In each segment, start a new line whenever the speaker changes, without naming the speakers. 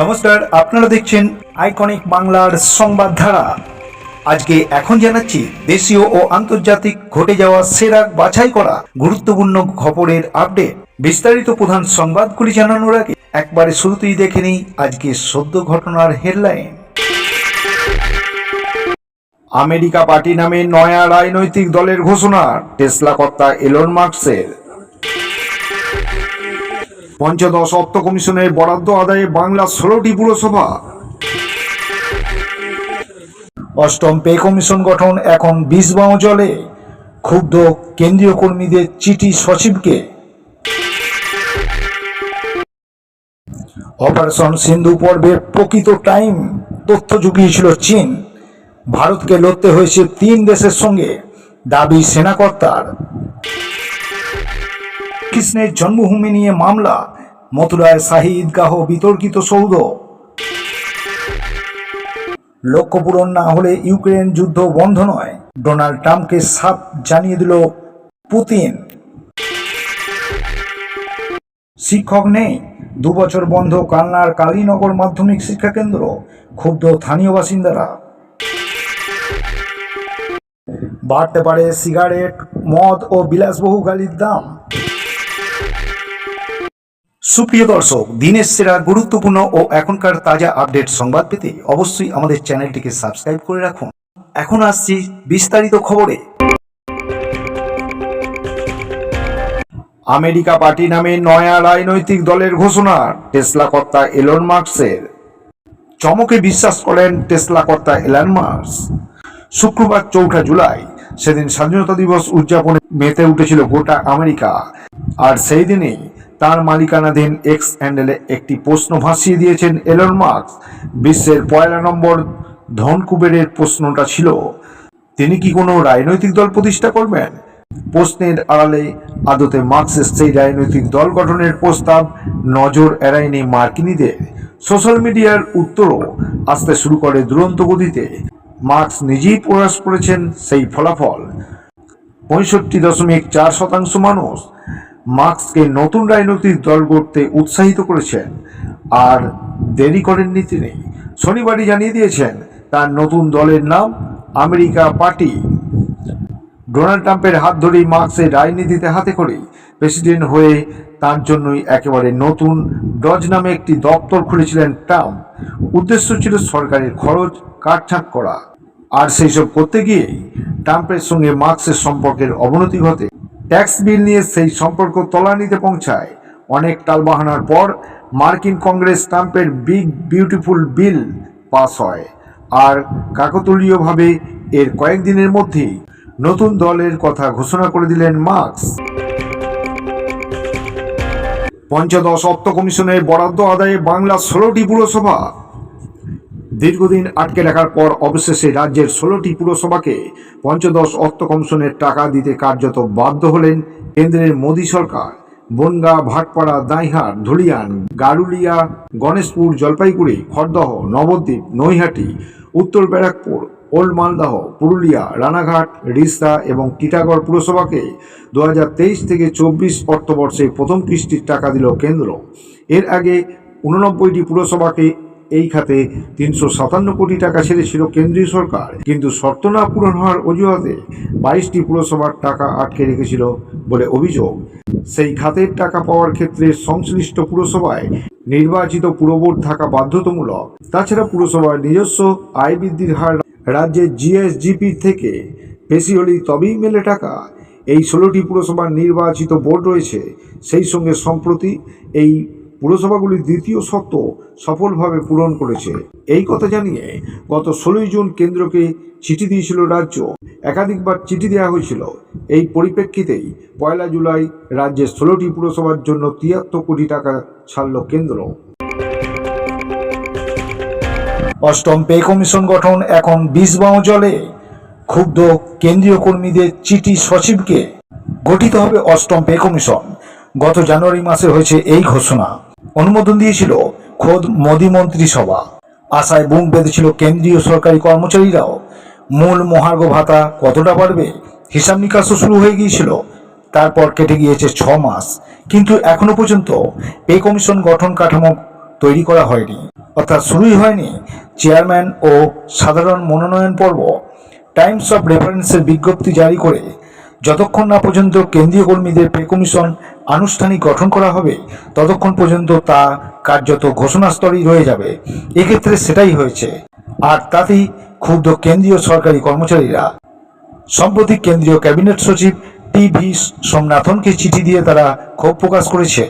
নমস্কার, আপনারা দেখছেন আইকনিক বাংলার সংবাদ ধারা। আজকে এখন জানাচ্ছি, দেশীয় ও আন্তর্জাতিক ঘটে যাওয়া সেরা বাছাই করা গুরুত্বপূর্ণ খবরের আপডেট। বিস্তারিত প্রধান সংবাদগুলি জানানোর আগে একবারে শুরুতেই দেখে নিই আজকে সদ্য ঘটনার হেডলাইন। আমেরিকা পার্টি নামে নয়া রাজনৈতিক দলের ঘোষণা, টেসলা কর্তা এলন মার্কসের পঞ্চদশ অর্থ কমিশনের বরাদ্দ আদায়ে বাংলা ষোলোটি পুরসভা। অষ্টম পে কমিশন গঠন এখন বিষ বাও জলে। ক্ষুব্ধ কেন্দ্রীয় কর্মীদের চিঠি সচিবকে। অপারেশন সিন্ধু পর্বের প্রকৃত টাইম, তথ্য জুগিয়েছিল চীন। ভারতকে লড়তে হয়েছে তিন দেশের সঙ্গে, দাবি সেনাকর্তার। কৃষ্ণের জন্মভূমি নিয়ে মামলা। মথুরায় শাহী ঈদগাহ বিতর্কিত সৌধ। লক্ষ্য পূরণ না হলে ইউক্রেন যুদ্ধ বন্ধ নয়। ডোনাল্ড ট্রাম্পকে সাপ জানিয়ে দিল পুতিন। শিক্ষক নেই। দুবছর বন্ধ কালনার কালীনগর মাধ্যমিক শিক্ষা কেন্দ্র, ক্ষুব্ধ স্থানীয় বাসিন্দারা। বাড়তে পারে সিগারেট, মদ ও বিলাসবহু গালির দাম। সুপ্রিয় দর্শক, দিনের সেরা, গুরুত্বপূর্ণ ও এখনকার তাজা আপডেট সংবাদ পেতে অবশ্যই আমাদের চ্যানেলটিকে সাবস্ক্রাইব করে রাখুন। এখন আসছি বিস্তারিত খবরে। আমেরিকা পার্টি নামে নয়া রাজনৈতিক দলের ঘোষণা, টেসলা কর্তা এলন মার্কসের চমকে বিশ্বাস করেন টেসলা কর্তা এলন মার্কস শুক্রবার চৌঠা জুলাই, সেদিন স্বাধীনতা দিবস উদযাপনে মেতে উঠেছিল গোটা আমেরিকা। আর সেই দিনেই তার মালিকানাধীন এক্স হ্যান্ডেলে একটি প্রশ্ন ভাসিয়ে দিয়েছেন এলন মার্কস বিশ্বের পয়লা নম্বর ধনকুবেরের প্রশ্নটা ছিল, তিনি কি কোনো রাজনৈতিক দল প্রতিষ্ঠা করবেন? প্রশ্নের আড়ালে আদতে মার্কসের সেই রাজনৈতিক দল গঠনের প্রস্তাব নজর এড়ায়নি মার্কিনীদের। সোশ্যাল মিডিয়ার উত্তরও আসতে শুরু করে দুরন্ত গতিতে। মার্কস নিজেই প্রকাশ করেছেন সেই ফলাফল। পঁয়ষট্টি দশমিক চার শতাংশ মানুষ মার্কসকে নতুন রাজনৈতিক দল গড়তে উৎসাহিত করেছেন। আর দেরি করেননি তিনি। শনিবারই জানিয়ে দিয়েছেন তার নতুন দলের নাম আমেরিকা পার্টি। ডোনাল্ড ট্রাম্পের হাত ধরেই মার্কসের রাজনীতিতে হাতে করে প্রেসিডেন্ট হয়ে তার জন্যই একেবারে নতুন ডজ নামে একটি দপ্তর খুলেছিলেন ট্রাম্প। উদ্দেশ্য ছিল সরকারের খরচ, কাটছাঁট করা। আর সেই সব করতে গিয়েই ট্রাম্পের সঙ্গে মার্কসের সম্পর্কের অবনতি ঘটে। ট্যাক্স বিল নিয়ে সেই সম্পর্ক তলানিতে পৌঁছায়। অনেক টালবাহানার পর মার্কিন কংগ্রেস ট্রাম্পের বিগ বিউটিফুল বিল পাস হয়। আর কাকতলীয়ভাবে এর কয়েকদিনের মধ্যেই নতুন দলের কথা ঘোষণা করে দিলেন মার্কস। পঞ্চদশ অর্থ কমিশনের বরাদ্দ আদায়ে বাংলা ষোলোটি পুরসভা দীর্ঘদিন আটকে রাখার পর অবশেষে রাজ্যের ষোলোটি পুরসভাকে পঞ্চদশ অর্থ কমিশনের টাকা দিতে কার্যত বাধ্য হলেন কেন্দ্রের মোদী সরকার। বনগা, ভাটপাড়া দাইহাট ধুলিয়ান, গারুলিয়া, গণেশপুর, জলপাইগুড়ি, খড়দহ, নবদ্বীপ, নৈহাটি, উত্তর ব্যারাকপুর ওল্ড মালদাহ পুরুলিয়া, রানাঘাট, রিস্তা এবং টিটাগড় পুরসভাকে দু হাজার তেইশ থেকে চব্বিশ অর্থবর্ষে প্রথম কিস্তির টাকা দিল কেন্দ্র। এর আগে উননব্বইটি পুরসভাকে এই খাতে তিনশো সাতান্ন কোটি টাকা ছেড়েছিল কেন্দ্রীয় সরকার। কিন্তু শর্ত না পূরণ হওয়ার অজুহাতে বাইশটি পুরসভার টাকা আটকে রেখেছিল বলে অভিযোগ। সেই খাতের টাকা পাওয়ার ক্ষেত্রে সংশ্লিষ্ট পুরসভায় নির্বাচিত পুরবোর্ড থাকা বাধ্যতামূলক। তাছাড়া পুরসভার নিজস্ব আয় বৃদ্ধির হার রাজ্যের জিএসজিপি থেকে বেশি হলেই তবেই মেলে টাকা। এই ষোলোটি পুরসভার নির্বাচিত বোর্ড রয়েছে, সেই সঙ্গে সম্প্রতি এই পুরসভাগুলির দ্বিতীয় শর্ত সফলভাবে পূরণ করেছে। এই কথা জানিয়ে গত ষোলোই জুন কেন্দ্রকে চিঠি দিয়েছিল রাজ্য। একাধিকবার চিঠি দেওয়া হয়েছিল। এই পরিপ্রেক্ষিতেই পয়লা জুলাই রাজ্যের ষোলোটি পুরসভার জন্য তিয়াত্তর কোটি টাকা ছাড়ল কেন্দ্র। অষ্টম পে কমিশন গঠন এখন বিষ বাও জলে। ক্ষুব্ধ কেন্দ্রীয় কর্মীদের চিঠি সচিবকে। গঠিত হবে অষ্টম পে কমিশন। গত জানুয়ারি মাসে হয়েছে এই ঘোষণা। অনুমোদন দিয়েছিল খোদ মোদী মন্ত্রিসভা। আশায় বুক বেঁধেছিল কেন্দ্রীয় সরকারি কর্মচারীরাও। মূল মহার্ঘ ভাতা কতটা বাড়বে? হিসাব নিকাশও শুরু হয়ে গিয়েছিল। তারপর কেটে গিয়েছে ছ মাস। কিন্তু এখনও পর্যন্ত পে কমিশন গঠন কাঠামো তৈরি করা হয়নি। অর্থাৎ শুরুই হয়নি। চেয়ারম্যান ও সাধারণ মনোনয়ন পর্ব। টাইমস অফ রেফারেন্সের বিজ্ঞপ্তি জারি করে যতক্ষণ না পর্যন্ত কেন্দ্রীয় কর্মীদের পে কমিশন আনুষ্ঠানিক গঠন করা হবে, ততক্ষণ পর্যন্ত তা কার্যত ঘোষণা স্তরেই রয়ে যাবে। এক্ষেত্রে সেটাই হয়েছে। আর তাতেই ক্ষুব্ধ কেন্দ্রীয় সরকারি কর্মচারীরা। সম্প্রতি কেন্দ্রীয় ক্যাবিনেট সচিব টি ভি সোমনাথনকে চিঠি দিয়ে তারা ক্ষোভ প্রকাশ করেছে।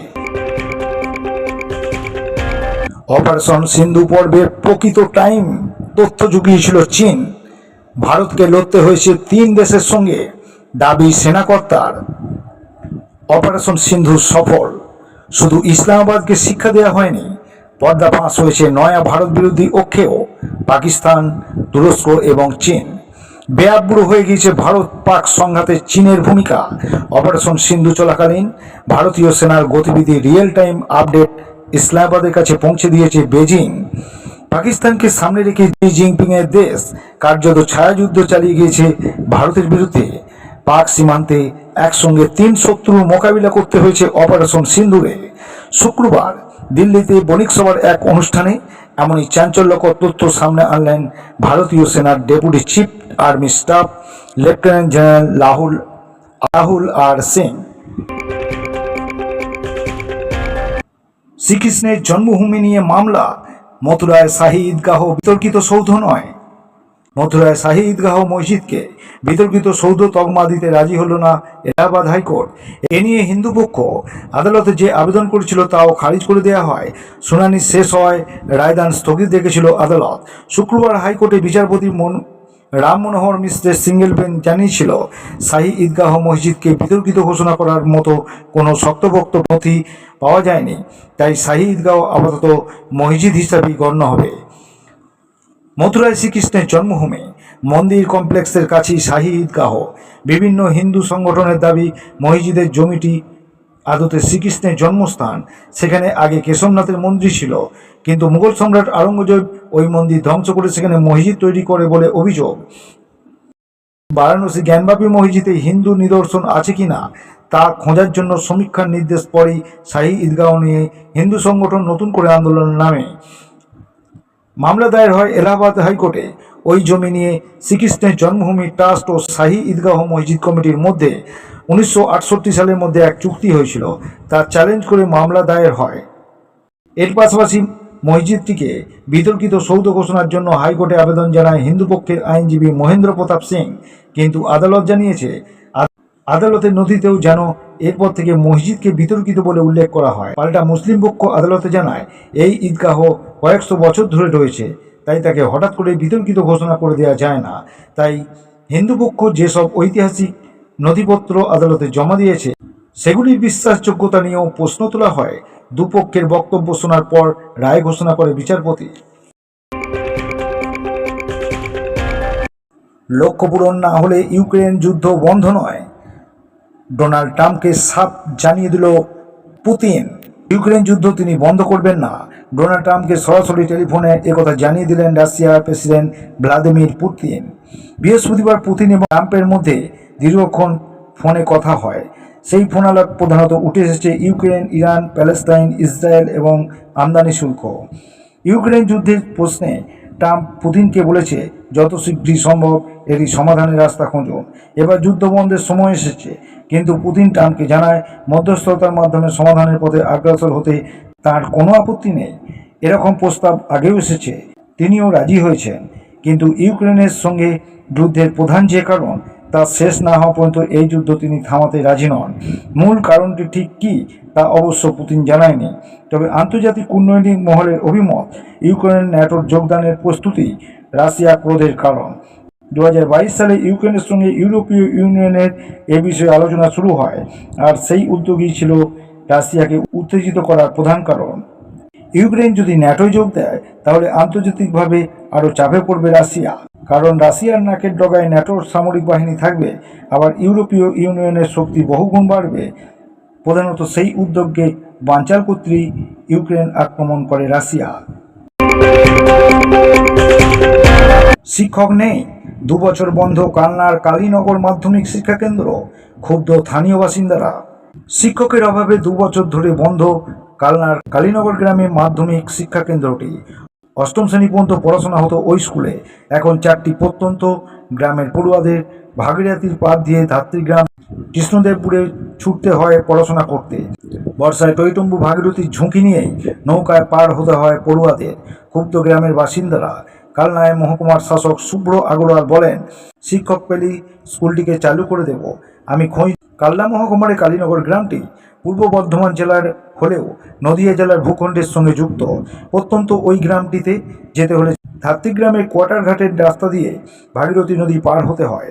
অপারেশন সিন্ধু পর্বের প্রকৃত টাইম, তথ্য জুগিয়েছিল চীন। ভারতকে লড়তে হয়েছে তিন দেশের সঙ্গে। দাবি সেনাকর্তার। অপারেশন সিন্ধু সফল। শুধু ইসলামাবাদকে শিক্ষা দেওয়া হয়নি, পর্দা ফাঁস হয়েছে নয়া ভারত বিরোধী অক্ষেও পাকিস্তান, তুরস্ক এবং চীন। বেয়াবুড়ো হয়ে গিয়েছে ভারত পাক সংঘাতে চীনের ভূমিকা। অপারেশন সিন্ধু চলাকালীন ভারতীয় সেনার গতিবিধি রিয়েল টাইম আপডেট ইসলামাবাদের কাছে পৌঁছে দিয়েছে বেজিং। পাকিস্তানকে সামনে রেখে জি জিনপিং এর দেশ কার্যত ছায়াযুদ্ধ চালিয়ে গিয়েছে ভারতের বিরুদ্ধে। পাক সীমান্তে একসঙ্গে তিন শত্রুর মোকাবিলা করতে হয়েছে অপারেশন সিন্দুরে। শুক্রবার দিল্লিতে বণিক সভার এক অনুষ্ঠানে এমনই চাঞ্চল্যকর তথ্য সামনে আনলেন ভারতীয় সেনার deputy chief army staff lieutenant general Rahul Rahul R Singh শ্রীকৃষ্ণের জন্মভূমি নিয়ে মামলা, মথুরায় শাহী ঈদগাহ বিতর্কিত সৌধ নয়। মথুরায় শাহী ঈদগাহ মসজিদকে বিতর্কিত সৌধ তকমা দিতে রাজি হল না এলাহাবাদ হাইকোর্ট। এ নিয়ে হিন্দু পক্ষ আদালতে যে আবেদন করেছিল তাও খারিজ করে দেওয়া হয়। শুনানি শেষ হয় রায়দান স্থগিত রেখেছিল আদালত। শুক্রবার হাইকোর্টে বিচারপতি মন রাম মনোহর মিশ্রের সিঙ্গেল বেঞ্চ জানিয়েছিল শাহী ঈদগাহ মসজিদকে বিতর্কিত ঘোষণা করার মতো কোনো শক্তপোক্ত নথি পাওয়া যায়নি। তাই শাহী ঈদগাহ আপাতত মসজিদ হিসাবেই গণ্য হবে। মথুরায় শ্রীকৃষ্ণের জন্মভূমি, মন্দির কমপ্লেক্সের কাছেই শাহী ঈদগাহ। বিভিন্ন হিন্দু সংগঠনের দাবি, মসজিদের জমিটি আদতে শ্রীকৃষ্ণের জন্মস্থান। সেখানে আগে কেশবনাথের মন্দির ছিল, কিন্তু মুঘল সম্রাট আওরঙ্গজেব ওই মন্দির ধ্বংস করে সেখানে মসজিদ তৈরি করে বলে অভিযোগ। বারাণসী জ্ঞানবাপী মসজিদে হিন্দু নিদর্শন আছে কিনা তা খোঁজার জন্য সমীক্ষার নির্দেশ পরেই শাহী ঈদগাহ নিয়ে হিন্দু সংগঠন নতুন করে আন্দোলনের নামে। মামলা দায়ের হয় এলাহাবাদ হাইকোর্টে। ওই জমি নিয়ে শ্রীকৃষ্ণের জন্মভূমি ট্রাস্ট ও শাহী ঈদগাহ মসজিদ কমিটির মধ্যে উনিশশো সালের মধ্যে এক চুক্তি হয়েছিল। তা চ্যালেঞ্জ করে মামলা দায়ের হয়। এর পাশাপাশি মসজিদটিকে বিতর্কিত সৌধ ঘোষণার জন্য হাইকোর্টে আবেদন জানায় হিন্দু পক্ষের আইনজীবী মহেন্দ্র প্রতাপ সিং। কিন্তু আদালত জানিয়েছে আদালতের নথিতেও যেন এরপর থেকে মসজিদকে বিতর্কিত বলে উল্লেখ করা হয়। পাল্টা মুসলিম পক্ষ আদালতে জানায়, এই ঈদগাহ কয়েকশো বছর ধরে রয়েছে, তাই তাকে হঠাৎ করে বিতর্কিত ঘোষণা করে দেওয়া যায় না। তাই হিন্দু পক্ষ যেসব ঐতিহাসিক নথিপত্র আদালতে জমা দিয়েছে, সেগুলির বিশ্বাসযোগ্যতা নিয়েও প্রশ্ন তোলা হয়। দুপক্ষের বক্তব্য শোনার পর রায় ঘোষণা করে বিচারপতি। লক্ষ্য পূরণ না হলে ইউক্রেন যুদ্ধ বন্ধ নয়। ডোনাল্ড ট্রাম্পকে সাপ জানিয়ে দিল পুতিন। ইউক্রেন যুদ্ধ তিনি বন্ধ করবেন না। ডোনাল্ড ট্রাম্পকে সরাসরি টেলিফোনে একথা জানিয়ে দিলেন রাশিয়ার প্রেসিডেন্ট ভ্লাদিমির পুতিন। বৃহস্পতিবার পুতিন এবং ট্রাম্পের মধ্যে দীর্ঘক্ষণ ফোনে কথা হয়। সেই ফোনালাপ প্রধানত উঠে এসেছে ইউক্রেন ইরান, প্যালেস্তাইন, ইসরায়েল এবং আমদানি শুল্ক। ইউক্রেন যুদ্ধের প্রশ্নে ট্রাম্প পুতিনকে বলেছে, যত শীঘ্রই সম্ভব এটি সমাধানের রাস্তা খুঁজুন। এবার যুদ্ধবন্ধের সময় এসেছে, কিন্তু পুতিন ট্রাম্পকে জানায়, মধ্যস্থতার মাধ্যমে সমাধানের পথে আগ্রাসর হতে তার কোনো আপত্তি নেই। এরকম প্রস্তাব আগেও এসেছে, তিনিও রাজি হয়েছেন। কিন্তু ইউক্রেনের সঙ্গে যুদ্ধের প্রধান যে কারণ তা শেষ না হওয়া পর্যন্ত এই যুদ্ধ তিনি থামাতে রাজি নন। মূল কারণটি ঠিক কী তা অবশ্য পুতিন জানায়নি। তবে আন্তর্জাতিক কূটনৈতিক মহলের অভিমত, ইউক্রেনের ন্যাটোর যোগদানের প্রস্তুতি রাশিয়া ক্রোধের কারণ। দু হাজার বাইশ সালে ইউক্রেনের সঙ্গে ইউরোপীয় ইউনিয়নের এ বিষয়ে আলোচনা শুরু হয়, আর সেই উদ্যোগই ছিল রাশিয়াকে উত্তেজিত করার প্রধান কারণ। ইউক্রেন যদি ন্যাটোয় যোগ দেয়, তাহলে আন্তর্জাতিকভাবে আরও চাপে পড়বে রাশিয়া। কারণ রাশিয়ার নাকের ডগায় ন্যাটোর সামরিক বাহিনী থাকবে, আবার ইউরোপীয় ইউনিয়নের শক্তি বহুগুণ বাড়বে। প্রধানত সেই উদ্যোগকে বাঞ্চাল করতেই ইউক্রেন আক্রমণ করে রাশিয়া। শিক্ষক নেই। দুবছর বন্ধ কালনার কালীনগর মাধ্যমিক শিক্ষা কেন্দ্র, ক্ষুব্ধ স্থানীয় বাসিন্দারা। শিক্ষকের অভাবে দুবছর ধরে বন্ধ কালনার কালীনগর গ্রামে মাধ্যমিক শিক্ষা কেন্দ্রটি। অষ্টম শ্রেণি পর্যন্ত পড়াশোনা হতো ওই স্কুলে। এখন চারটি প্রত্যন্ত গ্রামের পড়ুয়াদের ভাগীরথীর পার দিয়ে ধাত্রীগ্রাম কৃষ্ণদেবপুরে ছুটতে হয় পড়াশোনা করতে। বর্ষায় টৈটম্বু ভাগীরথীর ঝুঁকি নিয়েই নৌকায় পার হতে হয় পড়ুয়াদের। ক্ষুব্ধ গ্রামের বাসিন্দারা কালনায় মহকুমার শাসক শুভ্র আগরওয়াল বলেন, শিক্ষক পেলি স্কুলটিকে চালু করে দেব। আমি খোঁজ কালনা মহকুমার কালীনগর গ্রামটি পূর্ব বর্ধমান জেলার হলেও নদিয়া জেলার ভূখণ্ডের সঙ্গে যুক্ত। অত্যন্ত ওই গ্রামটিতে যেতে হলে ধাত্রীগ্রামের কোয়ার্টার ঘাটের রাস্তা দিয়ে ভাগীরথী নদী পার হতে হয়।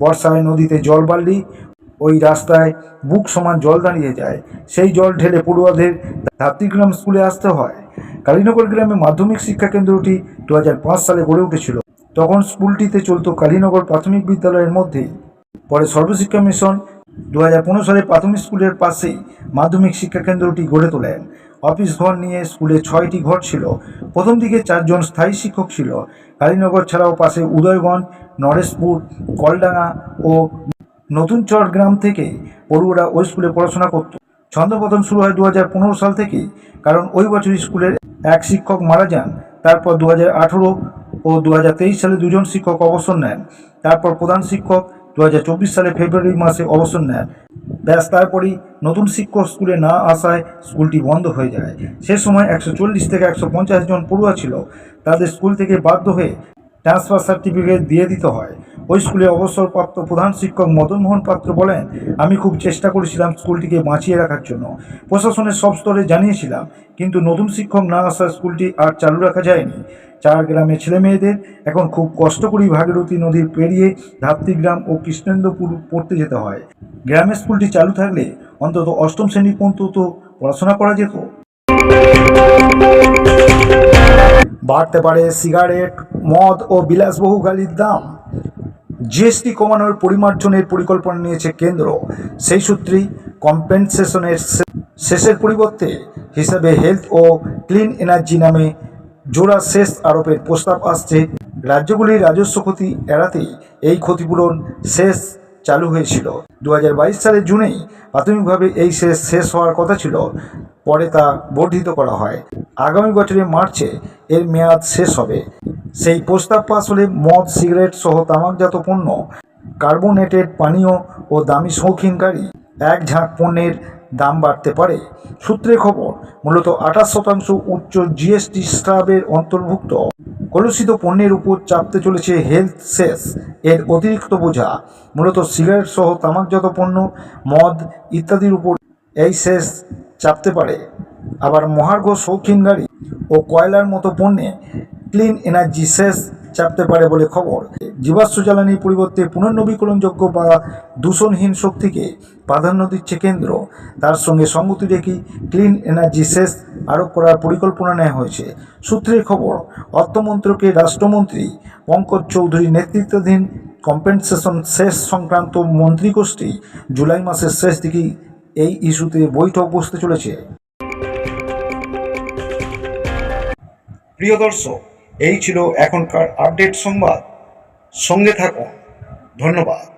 বর্ষায় নদীতে জল বাড়লেই ওই রাস্তায় বুক সমান জল দাঁড়িয়ে যায়। সেই জল ঢেলে পড়ুয়াদের ধাত্রীগ্রাম স্কুলে আসতে হয়। কালীনগর গ্রামে মাধ্যমিক শিক্ষা কেন্দ্রটি দু হাজার পাঁচ সালে গড়ে উঠেছিল। তখন স্কুলটিতে চলতো কালীনগর প্রাথমিক বিদ্যালয়ের মধ্যেই। পরে সর্বশিক্ষা মিশন দু হাজার পনেরো সালে প্রাথমিক স্কুলের পাশেই মাধ্যমিক শিক্ষা কেন্দ্রটি গড়ে তোলেন। অফিস ঘর নিয়ে স্কুলে ছয়টি ঘর ছিল। প্রথম দিকে চারজন স্থায়ী শিক্ষক ছিল। কালীনগর ছাড়াও পাশে উদয়গঞ্জ, নরেশপুর, কলডাঙ্গা ও নতুন চর গ্রাম থেকে পড়ুয়ারা ওই স্কুলে পড়াশোনা করত। ছন্দপতন শুরু হয় দু হাজার পনেরো সাল থেকেই, কারণ ওই বছর স্কুলের এক শিক্ষক মারা যান। তারপর দু হাজার আঠারো ও দু হাজার তেইশ সালে দুজন শিক্ষক অবসর নেন। তারপর প্রধান শিক্ষক দু হাজার চব্বিশ সালে ফেব্রুয়ারি মাসে অবসর নেন। ব্যাস, তারপরই নতুন শিক্ষক স্কুলে না আসায় স্কুলটি বন্ধ হয়ে যায়। সে সময় একশো চল্লিশ থেকে একশো পঞ্চাশ জন পড়ুয়া ছিল। তাদের স্কুল থেকে বাধ্য হয়ে ট্রান্সফার সার্টিফিকেট দিয়ে দিতে হয়। ওই স্কুলে অবসরপ্রাপ্ত প্রধান শিক্ষক মদন মোহন পাত্র বলেন, আমি খুব চেষ্টা করেছিলাম স্কুলটিকে বাঁচিয়ে রাখার জন্য। প্রশাসনের সব স্তরে জানিয়েছিলাম, কিন্তু নতুন শিক্ষক না আসার স্কুলটি আর চালু রাখা যায়নি। চার গ্রামের ছেলে মেয়েদের এখন খুব কষ্ট করেই ভাগীরথী নদীর পেরিয়ে ধাত্রীগ্রাম ও কৃষ্ণেন্দ্রপুর পড়তে যেতে হয়। গ্রামের স্কুলটি চালু থাকলে অন্তত অষ্টম শ্রেণি পর্যন্ত পড়াশোনা করা যেত। বাড়তে পারে সিগারেট, মদ ও বিলাসবহু গালির দাম। জিএসটি কমানোর পরিমার্জনের পরিকল্পনা নিয়েছে কেন্দ্র। সেই সূত্রেই কম্পেনসেশনের শেষের পরিবর্তে হিসাবে হেলথ ও ক্লিন এনার্জি নামে জোড়া শেষ আরোপের প্রস্তাব আসছে। রাজ্যগুলির রাজস্ব ক্ষতি এড়াতেই এই ক্ষতিপূরণ শেষ চালু হয়েছিল। দু হাজার বাইশ সালের জুনেই প্রাথমিকভাবে এই শেষ শেষ হওয়ার কথা ছিল, পরে তা বর্ধিত করা হয়। আগামী বছরের মার্চে এর মেয়াদ শেষ হবে। সেই প্রস্তাব পাস হলে মদ, সিগারেট সহ তামাকজাত পণ্য, কার্বোনেটেড পানীয় ও দামি শৌখিন গাড়ি, এক ঝাঁক পণ্যের দাম বাড়তে পারে। সূত্রে খবর, মূলত আঠাশ শতাংশ উচ্চ জিএসটি স্ল্যাবের অন্তর্ভুক্ত। কলুষিত পণ্যের উপর চাপতে চলেছে হেলথ সেস, এর অতিরিক্ত বোঝা। মূলত সিগারেট সহ তামাকজাত পণ্য, মদ ইত্যাদির উপর এই সেস চাপতে পারে। আবার মহার্ঘ শৌখিন গাড়ি ও কয়লার মতো পণ্যে ক্লিন এনার্জি সেস চাপতে পারে বলে খবর। জীবাশ্ম জ্বালানির পরিবর্তে পুনর্নবীকরণযোগ্য বা দূষণহীন শক্তিকে প্রাধান্য দিচ্ছে কেন্দ্র। তার সঙ্গে সঙ্গতি রেখেই ক্লিন এনার্জি সেস আরোপ করার পরিকল্পনা নেওয়া হয়েছে। সূত্রের খবর অর্থমন্ত্রকের রাষ্ট্রমন্ত্রী পঙ্কজ চৌধুরীর নেতৃত্বাধীন কম্পেনসেশন শেষ সংক্রান্ত মন্ত্রীগোষ্ঠী জুলাই মাসের শেষ দিকেই এই ইস্যুতে বৈঠক বসতে চলেছে। প্রিয় দর্শক এই ছিল এখনকার আপডেট সংবাদ। সঙ্গে থাকুন। ধন্যবাদ।